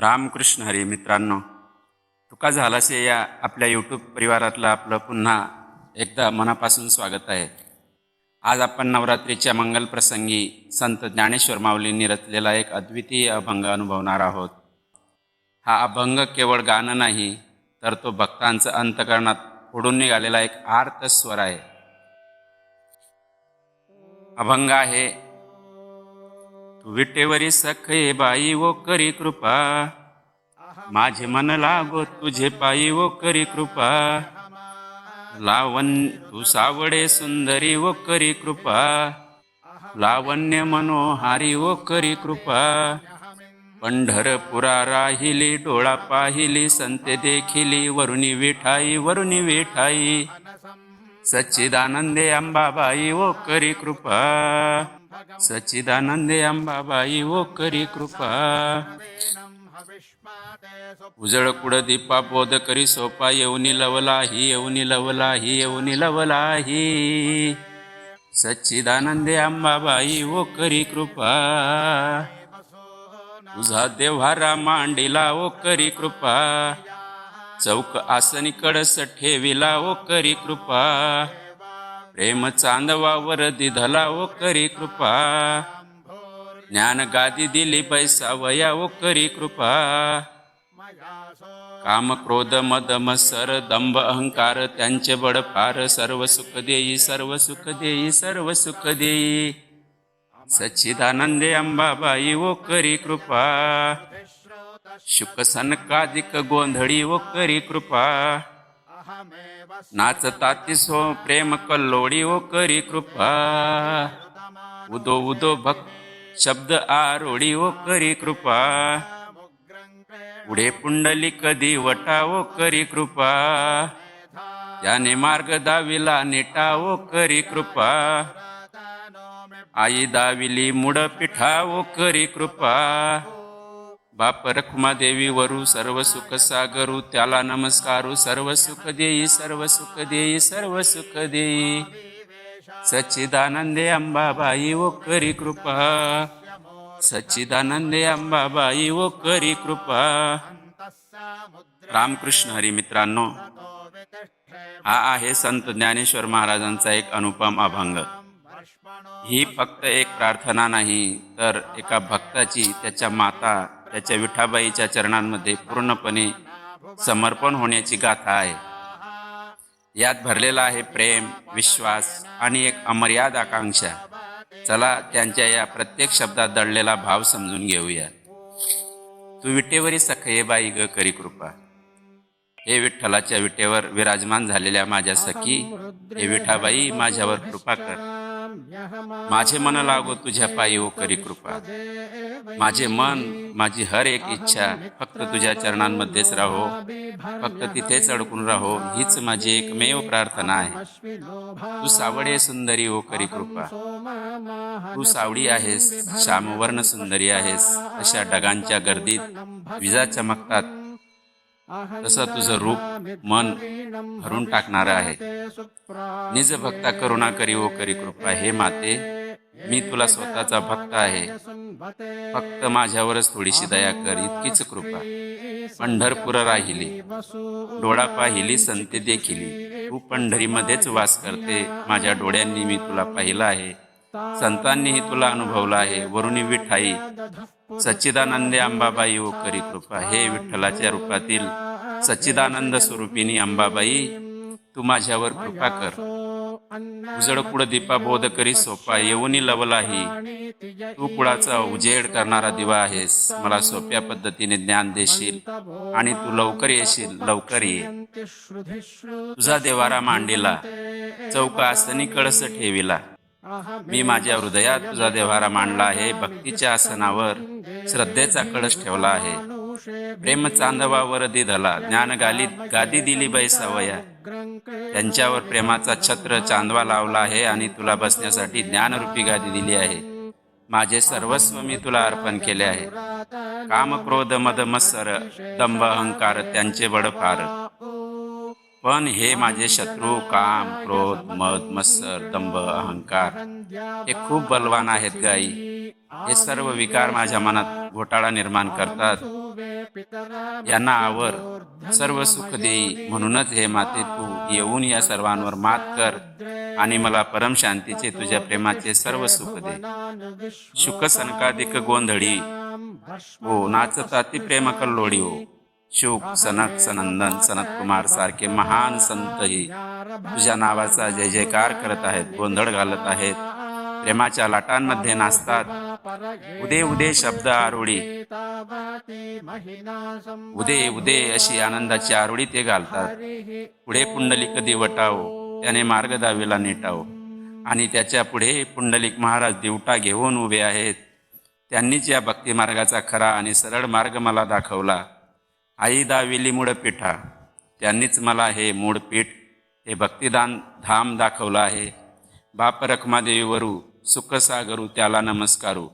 रामकृष्ण हरी मित्रांनो तुका झालासे या आपल्या यूट्यूब परिवारातलं आपलं पुन्हा एकदा मनापासून स्वागत आहे. आज आपण नवरात्रीच्या मंगल प्रसंगी संत ज्ञानेश्वर माऊलींनी रचलेला एक अद्वितीय अभंग अनुभवणार आहोत. हा अभंग केवळ गाणं नाही तर तो भक्तांचं अंतकरणात फोडून निघालेला एक आर्त स्वर आहे. अभंग आहे विटेवरी सखे बाई वो करी कृपा. माझे मन लागो तुझे पायी वो करी कृपा. लावण तू सावडे सुंदरी वो करी कृपा. लावण्य मनोहारी वो करी कृपा. पंढरपुरा राहिली डोळा पाहिली संते देखिली वरुणी विठाई वरुणी विठाई. सच्चिदानंदे अंबाबाई ओ करी कृपा. सच्चिदानंदे अंबाबाई ओ करी कृपा। उजळ कुड दीपा बोध करी सोपा येऊनी लवलाही येऊनी लवलाही येऊनी लवलाही। सच्चिदानंदे अंबाबाई ओ करी कृपा। तुझा देव्हारा मांडीला ओ करी कृपा। चौक आसनी कडस ठेविला ओ करी कृपा। प्रेम चांदवावर दिधला ओ करी कृपा. ज्ञान गादी दिली पैसा वया ओ करी कृपा. काम क्रोध मद मत्सर दंभ अहंकार त्यांचे बड फार. सर्व सुख देई सर्व सुख देई सर्व सुख देई. सच्चिदानंदे अंबाबाई ओ करी कृपा. शुक सनकादिक गोंधळी ओ करी कृपा. नाचता तिसो हो प्रेम कल्लोळी ओ हो करी कृपा. उदो उदो भक्त शब्द आरोळी ओ हो करी कृपा. पुढे पुंडली कधी वटा ओ करी कृपा. त्याने मार्ग दाविला नेटा ओ करी कृपा. आई दाविली मुड पिठा ओ करी कृपा. बाप रखुमा देवी वरू सर्व सुख सागरू त्याला नमस्कारू. सर्व सुख देई सर्व सुख देई सर्व सुख देई. सच्चिदानंदे अंबाबाई ओ करी कृपा. सच्चिदानंदे अंबाबाई ओ करी कृपा. रामकृष्ण हरी मित्रांनो हा आहे संत ज्ञानेश्वर महाराजांचा एक अनुपम अभंग. ही फक्त एक प्रार्थना नाही तर एका भक्ताची त्याच्या माता त्याच्या विठाबाईच्या चरणांमध्ये पूर्णपणे समर्पण होण्याची गाथा आहे. यात भरलेला आहे प्रेम विश्वास आणि एक अमर्याद आकांक्षा. चला त्यांच्या या प्रत्येक शब्दात दडलेला भाव समजून घेऊया. तू विटेवरी सखये बाई ग करी कृपा. हे विठ्ठलाच्या विटेवर विराजमान झालेल्या माझ्या सखी हे विठाबाई माझ्यावर कृपा कर. माझे मन लागो तुझ्या पायी ओ करी कृपा। माझे मन माझी हर एक इच्छा फक्त तुझ्या चरणांमध्येच राहो। फक्त तिथेच अडकून राहो हीच माझी एकमेव प्रार्थना आहे। तू सावडे सुंदरी ओ करी कृपा। तू सावडी आहेस श्यामवर्ण सुंदरी आहेस अशा ढगांच्या गर्दीत विजा चमकतात तसं तुझं रूप मन भरून टाकणारं आहे. निज भक्ता करुणा करी ओ करी कृपा. हे माते मी तुला स्वतःचा भक्त आहे. फक्त माझ्यावरच थोडीशी दया कर इतकीच कृपा. पंढरपूर राहिली. डोळा पाहिली संते देखिली. तू पंढरीमध्येच वास करते. माझ्या डोळ्यांनी मी तुला पाहिलं आहे. संतांनीही तुला अनुभवला आहे. वरुणी विठाई सच्चिदानंदे अंबाबाई ओ करी कृपा हे विठ्ठलाच्या रूपातील सच्चिदानंद स्वरूपिणी अंबाबाई तू माझ्यावर कृपा कर. उजड कुड दीपा बोध करी सोपा. येऊनी लवलाही. तू कुळाचा उजेड करणारा दिवा आहेस. मला सोप्या पद्धतीने ज्ञान देशील आणि तू लवकर येशील. लवकर ये. तुझा देवारा मांडीला चौका आसनी कळस ठेविला. मी माझ्या हृदयात तुझा देवारा मांडला आहे. भक्तीच्या आसनावर श्रद्धेचा कळस ठेवला आहे. प्रेम चांदवावर दिधला. ज्ञान गाली गादी दिली बैसावया. त्यांच्यावर प्रेमाचा छत्र चांदवा लावला आहे आणि तुला बसण्यासाठी ज्ञानरूपी गादी दिली आहे. माझे सर्वस्व मी तुला अर्पण केले आहे. काम क्रोध मद मत्सर दंभ अहंकार त्यांचे बडफार. पण हे माझे शत्रू काम क्रोध मद मत्सर दंभ अहंकार हे खूप बलवान आहेत गाई हे सर्व विकार माझ्या मनात घोटाळा निर्माण करतात. यांना आवर सर्व सुख देई म्हणूनच हे माते तू येऊन या सर्वांवर मात कर आणि मला परम शांतीचे तुझ्या प्रेमाचे सर्व सुख दे. शुक सनकाधिक गोंधळी. हो नाचता ती प्रेम कल्लोडी हो. शोक सनक सनंदन सनत कुमार सारखे महान संतही. तुझ्या नावाचा जय जयकार करत आहेत गोंधळ घालत आहेत. प्रेमाच्या लाटांमध्ये नाचतात. उदे उदे शब्द आरोळी उदे उदे अशी आनंदाची आरोळी ते घालतात. पुढे पुंडलिक दिवटाव त्याने मार्ग दावीला नेटाव आणि त्याच्या पुढे पुंडलिक महाराज दिवटा घेऊन उभे आहेत. त्यांनीच या भक्ती मार्गाचा खरा आणि सरळ मार्ग मला दाखवला. आई दाविली मूळपीठा त्यांनीच मला हे मूळपीठ हे भक्तिदान धाम दाखवलं आहे. बाप रखमादेवीवरू सुखसागरू त्याला नमस्कारू.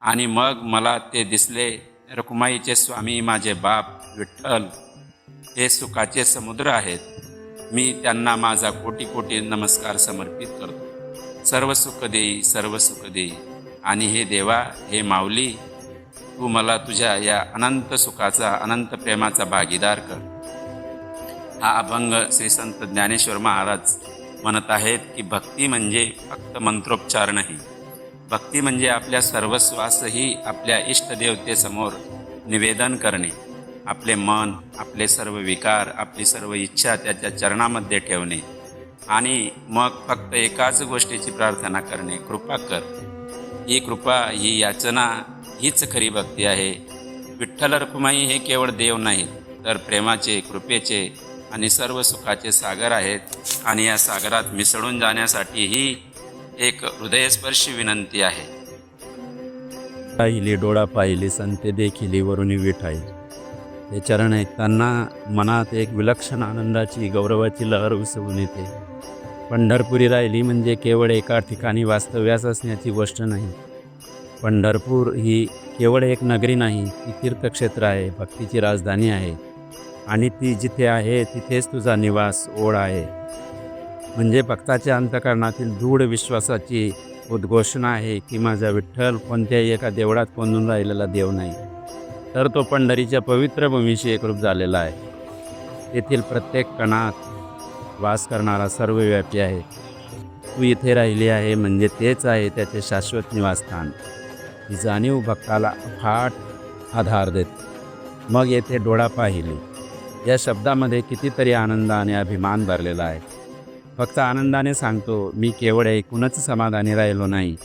आणि मग मला ते दिसले रखुमाईचे स्वामी माझे बाप विठ्ठल. हे सुखाचे समुद्र आहेत. मी त्यांना माझा कोटी कोटी नमस्कार समर्पित करतो. सर्व सुख देई सर्व सुख देई आणि हे देवा हे माऊली तू मला तुझ्या या अनंत सुखाचा अनंत प्रेमाचा भागीदार कर. हा अभंग श्री संत ज्ञानेश्वर महाराज म्हणत आहेत की भक्ती म्हणजे फक्त मंत्रोच्चार नाही. भक्ती म्हणजे आपल्या सर्वस्वासही आपल्या इष्टदेवतेसमोर निवेदन करणे. आपले मन आपले सर्व विकार आपली सर्व इच्छा त्याच्या चरणामध्ये ठेवणे. आणि मग फक्त एकाच गोष्टीची प्रार्थना करणे. कृपा कर. ही कृपा ही याचना हीच खरी भक्ती आहे. विठ्ठल रखुमाई हे केवळ देव नाही तर प्रेमाचे कृपेचे आणि सर्व सुखाचे सागर आहेत आणि या सागरात मिसळून जाण्यासाठी ही एक हृदयस्पर्शी विनंती आहे. पाहिली डोळा पाहिली संते देखिली वरुणी विठाई हे चरण ऐकताना मनात एक विलक्षण आनंदाची गौरवाची लहर उसळून येते. पंढरपुरी राहिली म्हणजे केवळ एका ठिकाणी वास्तव्यास असण्याची गोष्ट नाही. पंढरपूर ही केवळ एक नगरी नाही ती तीर्थक्षेत्र आहे भक्तीची राजधानी आहे. आणि ती जिथे आहे तिथेच तुझा निवास ओढ आहे. म्हणजे भक्ताच्या अंतकरणातील दृढ विश्वासाची उद्घोषणा आहे की माझा विठ्ठल कोणत्याही एका देवळात कोंदून राहिलेला देव नाही. तर तो पंढरीच्या पवित्र भूमीशी एकरूप झालेला आहे. तेथील प्रत्येक कणात वास करणारा सर्वव्यापी आहे. तू इथे राहिली आहे म्हणजे तेच आहे त्याचे शाश्वत निवासस्थान. ही जाणीव भक्ताला फाट आधार देते. मग येथे डोळा पाहिली. या शब्दामध्ये कितीतरी आनंद आणि अभिमान भरलेला आहे. फक्त आनंदाने सांगतो मी केवळ एकूणच समाधानी राहिलो नाही.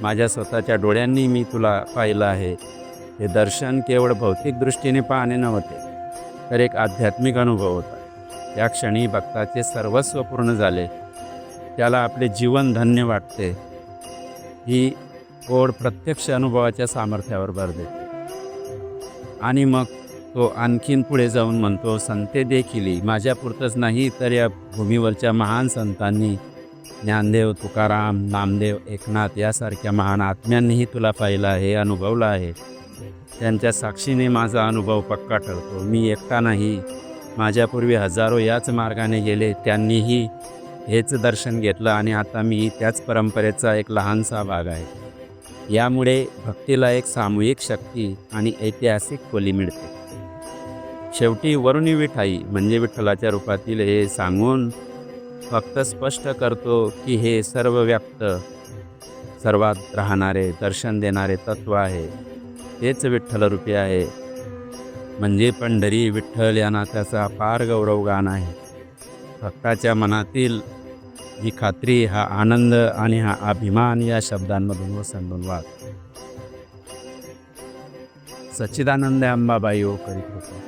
माझ्या स्वतःच्या डोळ्यांनी मी तुला पाहिलं आहे. हे दर्शन केवळ भौतिक दृष्टीने पाहणे नव्हते तर एक आध्यात्मिक अनुभव होता. या क्षणी भक्ताचे सर्वस्व पूर्ण झाले. त्याला आपले जीवन धन्य वाटते. ही ओढ प्रत्यक्ष अनुभवाच्या सामर्थ्यावर भर देते. आणि मग तो आणखीन पुढे जाऊन म्हणतो संते देखील माझ्यापुरतंच नाही तर या भूमीवरच्या महान संतांनी ज्ञानदेव तुकाराम नामदेव एकनाथ यासारख्या महान आत्म्यांनीही तुला पाहिलं आहे अनुभवलं आहे. त्यांच्या साक्षीने माझा अनुभव पक्का ठरतो मी एकटा नाही. माझ्यापूर्वी हजारो याच मार्गाने गेले. त्यांनीही हेच दर्शन घेतलं आणि आता मी त्याच परंपरेचा एक लहानसा भाग आहे. यामुळे भक्तीला एक सामूहिक शक्ती आणि ऐतिहासिक खोली मिळते. शेवटी वरुणी विठाई म्हणजे विठ्ठलाच्या रूपातील हे सांगून फक्त स्पष्ट करतो की हे सर्वव्याप्त सर्वात राहणारे दर्शन देणारे तत्व आहे. तेच विठ्ठलरूपी आहे. म्हणजे पंढरी विठ्ठल या नात्याचा फार गौरवगान आहे. भक्ताच्या मनातील ही खात्री हा आनंद आणि हा अभिमान या शब्दांमधून वसंडून वाहतो सच्चिदानंद अंबाबाई ओ करीत होतो.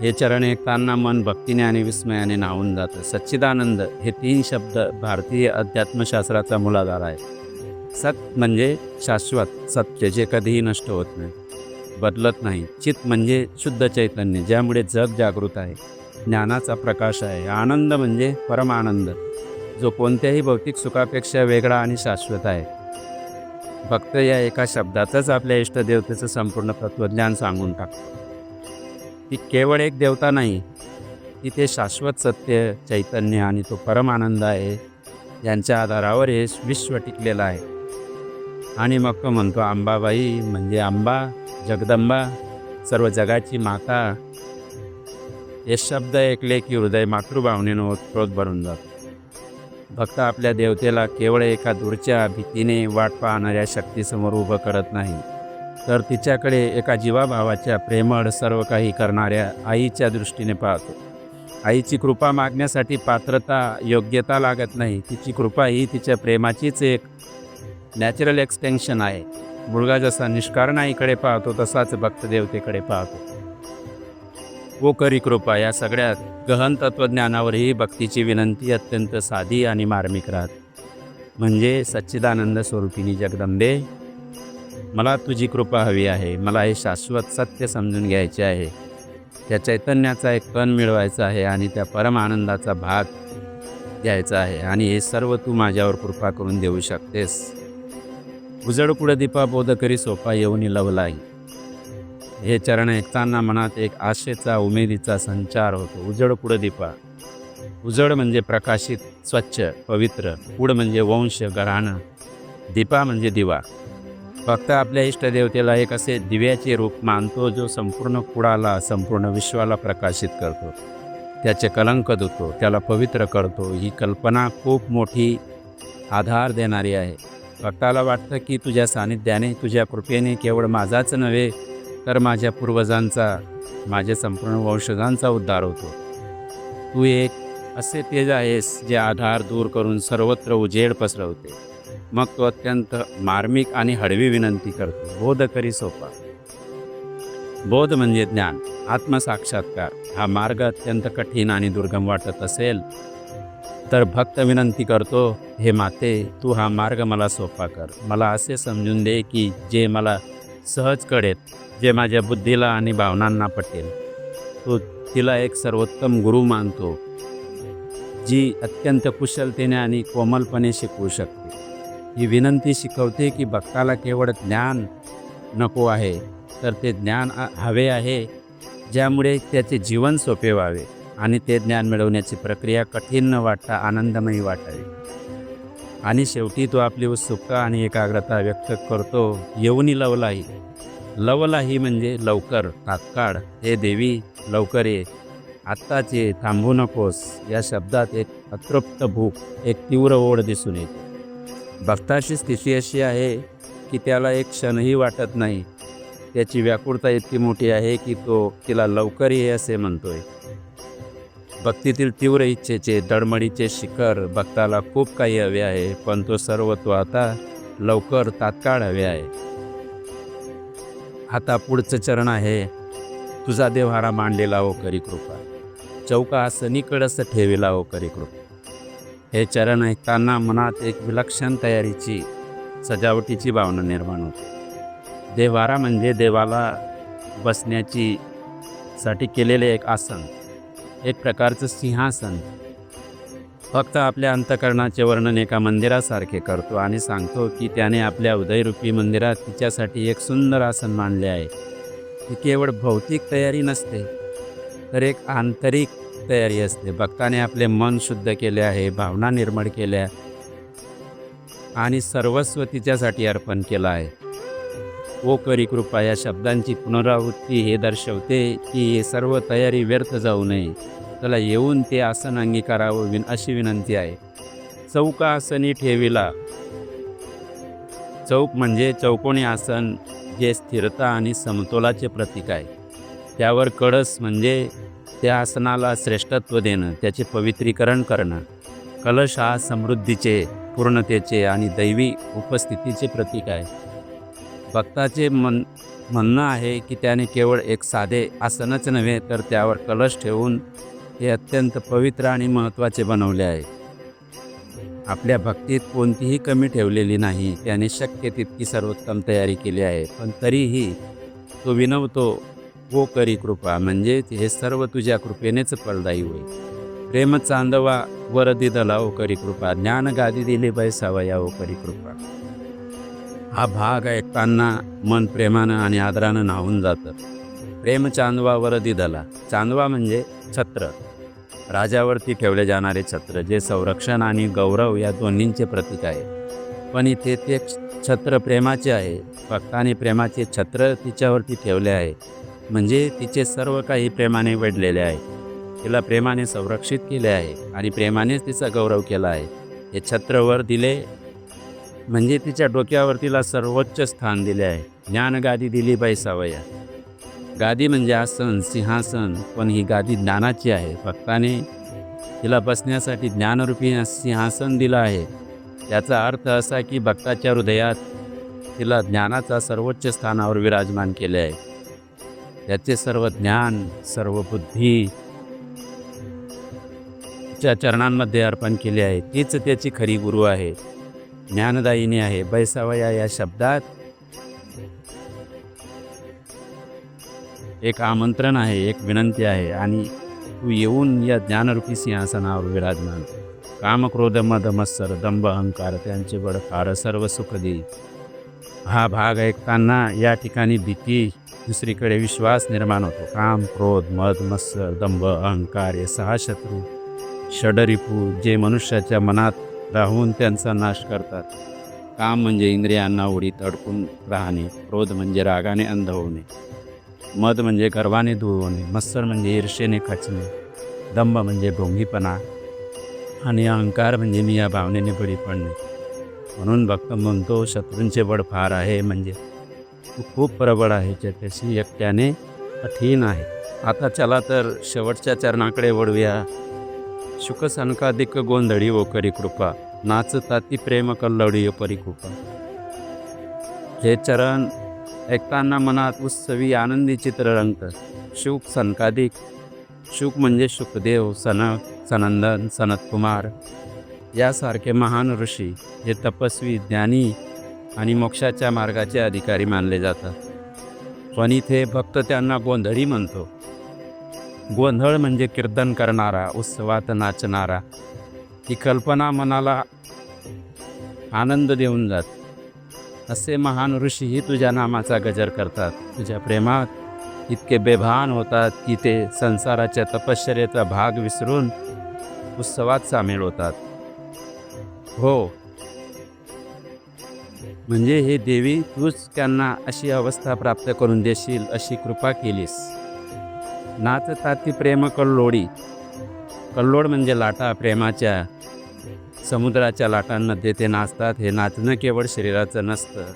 हे चरण ऐकताना मन भक्तीने आणि विस्मयाने नावून जातं. सच्चिदानंद हे तीन शब्द भारतीय अध्यात्मशास्त्राचा मुलाधार आहे सत म्हणजे शाश्वत सत्य जे कधीही नष्ट होत नाही बदलत नाही. चित म्हणजे शुद्ध चैतन्य ज्यामुळे जग जागृत आहे. ज्ञानाचा प्रकाश आहे. आनंद म्हणजे परमानंद जो कोणत्याही भौतिक सुखापेक्षा वेगळा आणि शाश्वत आहे. फक्त या एका शब्दातच आपल्या इष्टदेवतेचं संपूर्ण तत्त्वज्ञान सांगून टाकतो. ती केवळ एक देवता नाही तिथे शाश्वत सत्य चैतन्य आणि तो परमानंद आहे यांच्या आधारावर हे विश्व टिकलेलं आहे. आणि मग तो म्हणतो अंबाबाई म्हणजे अंबा जगदंबा सर्व जगाची माता हे शब्द ऐकले की हृदय मातृभावनेनं ओतप्रोत भरून जातं. भक्त आपल्या देवतेला केवळ एका दूरच्या भीतीने वाट पाहणाऱ्या शक्तीसमोर उभं करत नाही तर तिच्याकडे एका जीवाभावाच्या प्रेमळ सर्व काही करणाऱ्या आईच्या दृष्टीने पाहतो. आईची कृपा मागण्यासाठी पात्रता योग्यता लागत नाही तिची कृपा ही तिच्या प्रेमाचीच एक नॅचरल एक्सटेन्शन आहे. मुलगा जसा निष्कारण आईकडे पाहतो तसाच भक्त देवतेकडे पाहतो. वो करी कृपा या सगळ्यात गहन तत्त्वज्ञानावरही भक्तीची विनंती अत्यंत साधी आणि मार्मिक राहत. म्हणजे सच्चिदानंद स्वरूपिणी जगदंबे मला तुझी कृपा हवी आहे. मला हे शाश्वत सत्य समजून घ्यायचे आहे. त्या चैतन्याचा एक कण मिळवायचा आहे आणि त्या परम आनंदाचा भाग घ्यायचा आहे आणि हे सर्व तू माझ्यावर कृपा करून देऊ शकतेस. उजड पुढे दीपा बोध करी सोपा येऊन लवलाई हे चरण ऐकताना मनात एक आशेचा उमेदीचा संचार होतो. उजड पुढ दीपा. उजड म्हणजे प्रकाशित स्वच्छ पवित्र. पुढ म्हणजे वंश गराण दीपा म्हणजे दिवा. फक्त आपल्या इष्टदेवतेला एक असे दिव्याचे रूप मानतो जो संपूर्ण कुळाला संपूर्ण विश्वाला प्रकाशित करतो. त्याचे कलंक धुतो त्याला पवित्र करतो. ही कल्पना खूप मोठी आधार देणारी आहे. भक्ताला वाटतं की तुझ्या सानिध्याने तुझ्या कृपेने केवळ माझाच नव्हे तर माझ्या पूर्वजांचा माझ्या संपूर्ण वंशजांचा उद्धार होतो. तू एक असे तेज आहेस जे आधार दूर करून सर्वत्र उजेड पसरवते. मग तो अत्यंत मार्मिक आणि हळवी विनंती करतो. बोध करी सोपा. बोध म्हणजे ज्ञान. आत्मसाक्षात्कार. हा मार्ग अत्यंत कठीण आणि दुर्गम वाटत असेल तर भक्त विनंती करतो हे माते तू हा मार्ग मला सोपा कर. मला असे समजून दे की जे मला सहज कळेल जे माझ्या बुद्धीला आणि भावनांना पटेल. तो तिला एक सर्वोत्तम गुरु मानतो जी अत्यंत कुशलतेने आणि कोमलपणे शिकवू शकते. ही विनंती शिकवते की भक्ताला केवळ ज्ञान नको आहे तर ते ज्ञान हवे आहे ज्यामुळे त्याचे जीवन सोपे व्हावे आणि ते ज्ञान मिळवण्याची प्रक्रिया कठीण न वाटता आनंदमयी वाटावी. आणि शेवटी तो आपली उत्सुकता आणि एकाग्रता व्यक्त करतो येऊनही लवलाही. लवलाही म्हणजे लवकर तात्काळ. हे देवी लवकर ये. आत्ताच ये थांबू नकोस. या शब्दात एक अतृप्त भूक एक तीव्र ओढ दिसून येते. भक्ताची स्थिती अशी आहे की त्याला एक क्षणही वाटत नाही. त्याची व्याकुळता इतकी मोठी आहे की तो तिला लवकर ये असे म्हणतोय. भक्तीतील तीव्र इच्छेचे दडमडीचे शिखर भक्ताला खूप काही हवे आहे पण तो सर्व तो आता लवकर तात्काळ हवे आहे. आता पुढचं चरण आहे. तुझा देवहारा मांडलेला हो करी कृपा. चौका सनीकडंच ठेवेला हो करी कृपा. हे चरण ऐकताना मनात एक विलक्षण तयारीची सजावटीची भावना निर्माण होते. देवारा म्हणजे देवाला बसण्याची साठी केलेले एक आसन. एक प्रकारचं सिंहासन. फक्त आपल्या अंतकरणाचे वर्णन एका मंदिरासारखे करतो आणि सांगतो की त्याने आपल्या उदयरूपी मंदिरात तिच्यासाठी एक सुंदर आसन मानले आहे. ही केवळ भौतिक तयारी नसते तर एक आंतरिक तयारी असते. भक्ताने आपले मन शुद्ध केले आहे भावना निर्माण केल्या आणि सर्वस्व तिच्यासाठी अर्पण केलं आहे. ओ करी कृपा या शब्दांची पुनरावृत्ती हे दर्शवते की सर्व तयारी व्यर्थ जाऊ नये. त्याला येऊन ते आसन अंगीकारावं विन अशी विनंती आहे. चौका आसनी ठेविला. चौक म्हणजे चौकोनी आसन जे स्थिरता आणि समतोलाचे प्रतीक आहे. त्यावर कळस म्हणजे त्या आसनाला श्रेष्ठत्व देणं त्याचे पवित्रीकरण करणं. कलश हा समृद्धीचे पूर्णतेचे आणि दैवी उपस्थितीचे प्रतीक आहे. भक्ताचे मन म्हणणं आहे की त्याने केवळ एक साधे आसनच नव्हे तर त्यावर कलश ठेवून हे अत्यंत पवित्र आणि महत्त्वाचे बनवले आहे. आपल्या भक्तीत कोणतीही कमी ठेवलेली नाही. त्याने शक्य तितकी सर्वोत्तम तयारी केली आहे. पण तरीही तो विनवतो हो करी कृपा म्हणजे हे सर्व तुझ्या कृपेनेच फलदायी होईल. प्रेम चांदवा वरदी दला ओ करी कृपा ज्ञान गादी दिली बैसावा या ओ हो करी कृपा. हा भाग ऐकताना मन प्रेमानं आणि आदरानं न्हावून जातं. प्रेम चांदवा वरदी दला. चांदवा म्हणजे छत्र. राजावरती ठेवले जाणारे छत्र जे संरक्षण आणि गौरव या दोन्हींचे प्रतीक आहे. पण इथे ते छत्र प्रेमाचे आहे. भक्ताने प्रेमाचे छत्र तिच्यावरती ठेवले आहे. म्हणजे तिचे सर्व काही प्रेमाने वेढलेले आहे. तिला प्रेमाने संरक्षित केले आहे आणि प्रेमानेच तिचा गौरव केला आहे. हे छत्रवर दिले म्हणजे तिच्या डोक्यावर तिला सर्वोच्च स्थान दिले आहे. ज्ञानगादी दिली सावया गादी म्हणजे आसन सिंहासन पण ही गादी ज्ञानाची आहे. भक्ताने तिला बसण्यासाठी ज्ञानरूपी सिंहासन दिलं आहे. याचा अर्थ असा की भक्ताच्या हृदयात तिला ज्ञानाचा सर्वोच्च स्थानावर विराजमान केले आहे. त्याचे सर्व ज्ञान सर्व बुद्धी च्या चरणांमध्ये अर्पण केले आहे. तीच त्याची खरी गुरु आहे. ज्ञानदायिनी आहे. बैसावया या शब्दात एक आमंत्रण आहे एक विनंती आहे आणि तू येऊन या ज्ञानरूपी सिंहासनावर विराजमान. काम क्रोध मद मत्सर दंभ अहंकार त्यांचे बळ फार सर्व सुख देई हा भाग ऐकताना या ठिकाणी भीती दुसरीकडे विश्वास निर्माण होतो. काम क्रोध मद मत्सर दंभ अहंकार हे सहा शत्रू षडरिपू जे मनुष्याच्या मनात राहून त्यांचा नाश करतात. काम म्हणजे इंद्रियांना उडीत अडकून राहणे क्रोध म्हणजे रागाने अंध होणे. मध म्हणजे गर्वाने धुवणे होणे मत्सर म्हणजे ईर्षेने खचणे दंभ म्हणजे भोंगीपणा आणि अहंकार म्हणजे मी या भावनेने बळी पडणे. म्हणून भक्त म्हणतो शत्रूंचे बळ फार आहे म्हणजे तू खूप प्रबळ आहे ज्याच्याशी एकट्याने कठीण आहे. आता चला तर शेवटच्या चरणाकडे वळूया. सुखसनकाधिक गोंधळी ओ करी कृपा नाचता ती प्रेम कल्लवडी परी कृपा. हे चरण ऐकताना मनात उत्सवी आनंदी चित्र रंगतं. शुक सनकादिक. शुक म्हणजे शुकदेव सनक सनंदन सनतकुमार. यासारखे महान ऋषी हे तपस्वी ज्ञानी आणि मोक्षाच्या मार्गाचे अधिकारी मानले जातात. पण इथे भक्त त्यांना गोंधळी म्हणतो. गोंधळ म्हणजे कीर्तन करणारा उत्सवात नाचणारा. ही कल्पना मनाला आनंद देऊन जात. असे महान ऋषीही तुझ्या नामाचा गजर करतात. तुझ्या प्रेमात इतके बेभान होतात की ते संसाराच्या तपश्चर्याचा भाग विसरून उत्सवात सामील होतात. हो. म्हणजे हे देवी तूच त्यांना अशी अवस्था प्राप्त करून देशील अशी कृपा केलीस. नाचतात ती प्रेम कल्लोडी कल्लोड म्हणजे लाटा प्रेमाच्या समुद्राच्या लाटांमध्ये ते नाचतात. हे नाचणं केवळ शरीराचं नसतं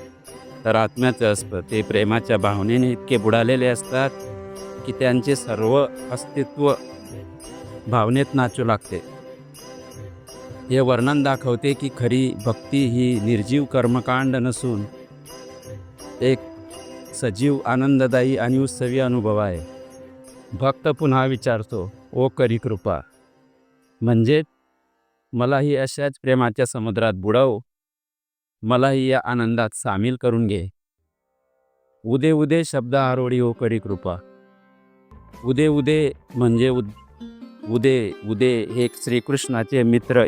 तर आत्म्याचं असतं. ते प्रेमाच्या भावनेने इतके बुडालेले असतात की त्यांचे सर्व अस्तित्व भावनेत नाचू लागते. हे वर्णन दाखवते की खरी भक्ती ही निर्जीव कर्मकांड नसून एक सजीव आनंददायी आणि उत्सवी अनुभव आहे. भक्त पुन्हा विचारतो ओ करी कृपा म्हणजे मलाही अशाच प्रेमाच्या समुद्रात बुडव. मलाही या आनंदात सामील करून घे. उदे उदे शब्द आरोडी हो ओ करी कृपा. उदे उदे म्हणजे उद उदे उदे हे श्रीकृष्णाचे मित्र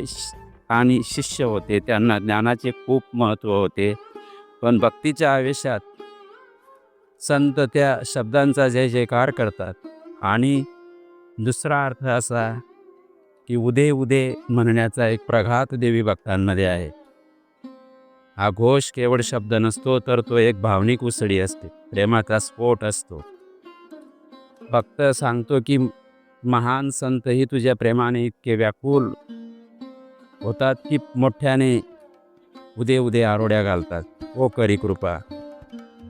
आणि शिष्य होते. त्यांना ज्ञानाचे खूप महत्त्व होते. पण भक्तीच्या आवेशात संत त्या शब्दांचा जय जयकार करतात. आणि दुसरा अर्थ असा की उदे उदे म्हणण्याचा एक प्रघात देवी भक्तांमध्ये आहे. हा घोष केवळ शब्द नसतो तर तो एक भावनिक उसळी असते. प्रेमाचा स्फोट असतो. भक्त सांगतो की महान संतही तुझ्या प्रेमाने इतके व्याकुल होतात की मोठ्याने उदे उदे आरोड्या घालतात. ओ करी कृपा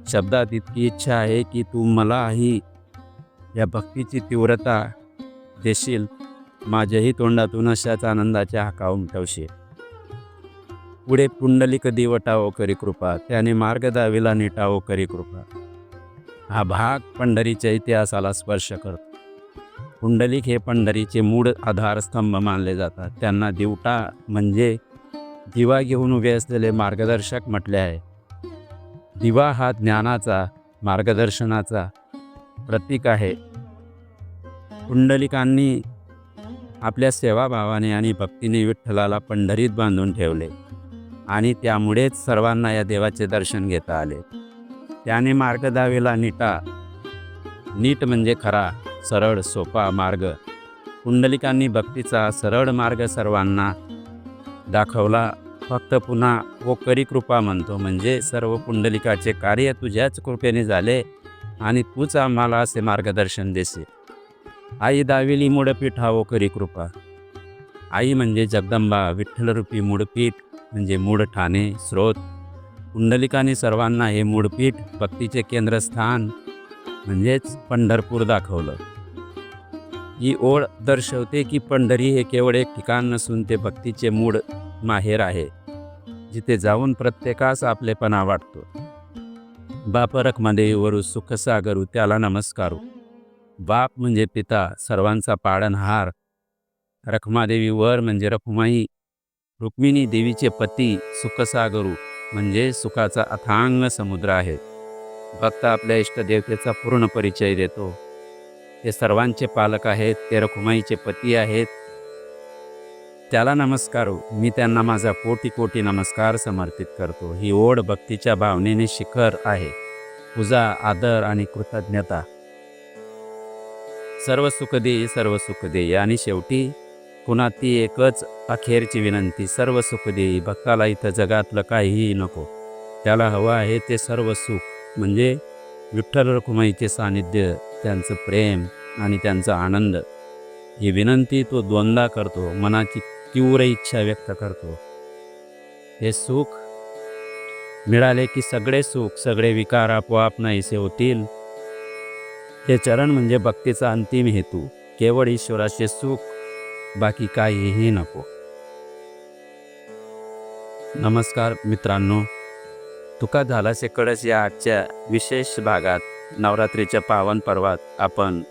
शब्दात इतकी इच्छा आहे की तू मलाही या भक्तीची तीव्रता देशील. माझ्याही तोंडातून अशाच आनंदाच्या हाका उमटवशील पुढे पुंडलिक दिवटावो करी कृपा त्याने मार्ग दावीला निटाओ करी कृपा. हा भाग पंढरीच्या इतिहासाला स्पर्श करतो. पुंडलिक हे पंढरीचे मूळ आधारस्तंभ मानले जातात. त्यांना दिवटा म्हणजे दिवा घेऊन उभे असलेले मार्गदर्शक म्हटले आहे. दिवा हा ज्ञानाचा मार्गदर्शनाचा प्रतीक आहे. पुंडलिकांनी आपल्या सेवाभावाने आणि भक्तीने विठ्ठलाला पंढरीत बांधून ठेवले आणि त्यामुळेच सर्वांना या देवाचे दर्शन घेता आले. त्याने मार्ग दावेला नीटा. नीट म्हणजे खरा सरळ सोपा मार्ग. पुंडलिकांनी भक्तीचा सरळ मार्ग सर्वांना दाखवला. फक्त पुन्हा ओकरी कृपा म्हणतो म्हणजे सर्व पुंडलिकाचे कार्य तुझ्याच कृपेने झाले आणि तूच आम्हाला असे मार्गदर्शन देसे आई दाविली मूडपीठ हा ओकरी कृपा. आई म्हणजे जगदंबा विठ्ठलरूपी मूडपीठ म्हणजे मूळ ठाणे स्रोत. कुंडलिकाने सर्वांना हे मूळपीठ भक्तीचे केंद्रस्थान म्हणजेच पंढरपूर दाखवलं. ही ओळ दर्शवते की पंढरी हे केवळ एक ठिकाण नसून ते भक्तीचे मूळ माहेर आहे जिथे जाऊन प्रत्येकास आपलेपणा वाटतो. बाप रखमादेवी वरू सुखसागरू त्याला नमस्कारू. बाप म्हणजे पिता सर्वांचा पाडणहार रखमादेवी वर म्हणजे रखुमाई. रुक्मिणी देवीचे पती सुखसागरू म्हणजे सुखाचा अथांग समुद्र आहे भक्त आपल्या इष्टदेवतेचा पूर्ण परिचय देतो. ते सर्वांचे पालक आहेत ते रखुमाईचे पती आहेत. त्याला नमस्कार हो. मी त्यांना माझा कोटी कोटी नमस्कार समर्पित करतो. ही ओढ भक्तीच्या भावनेने शिखर आहे. पूजा आदर आणि कृतज्ञता. सर्व सुख दे सर्व सुख दे आणि शेवटी पुन्हा ती एकच अखेरची विनंती सर्व सुख दे भक्ताला इथं जगातलं काहीही नको. त्याला हवं आहे ते सर्व सुख. म्हणजे विठ्ठल रखुमाईचे सानिध्य त्यांचं प्रेम आणि त्यांचा आनंद. ही विनंती तो दोनदा करतो मनाची तीव्र इच्छा व्यक्त करतो. हे सुख मिळाले की सगळे सुख सगळे विकार आपोआप नाहीसे होतील. हे चरण म्हणजे भक्तीचा अंतिम हेतू. केवळ ईश्वराचे सुख बाकी काहीही नको. नमस्कार मित्रांनो. तुका झाला कळस या आजच्या विशेष भागात नवरात्रीच्या पावन पर्वात आपण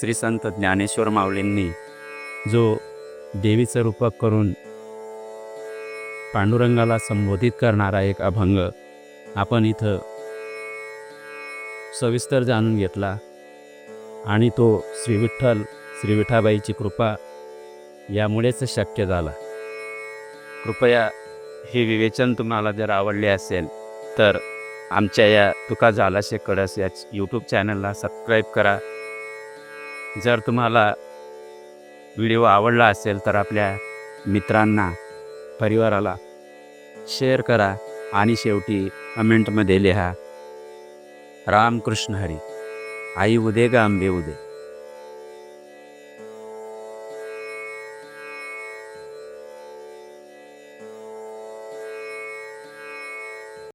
श्री संत ज्ञानेश्वर माऊलींनी जो देवीचं रूपक करून पांडुरंगाला संबोधित करणारा एक अभंग आपण इथं सविस्तर जाणून घेतला. आणि तो श्री विठ्ठल श्री विठाबाईची कृपा यामुळेच शक्य झाला. कृपया हे विवेचन तुम्हाला जर आवडले असेल तर आमच्या या तुका झालाशे कडस या यूट्यूब चॅनलला सबस्क्राईब करा. जर तुम्हाला व्हिडिओ आवडला असेल तर आपल्या मित्रांना परिवाराला शेअर करा आणि शेवटी कमेंटमध्ये लिहा रामकृष्ण हरी. आई उदे गा आंबे उदे।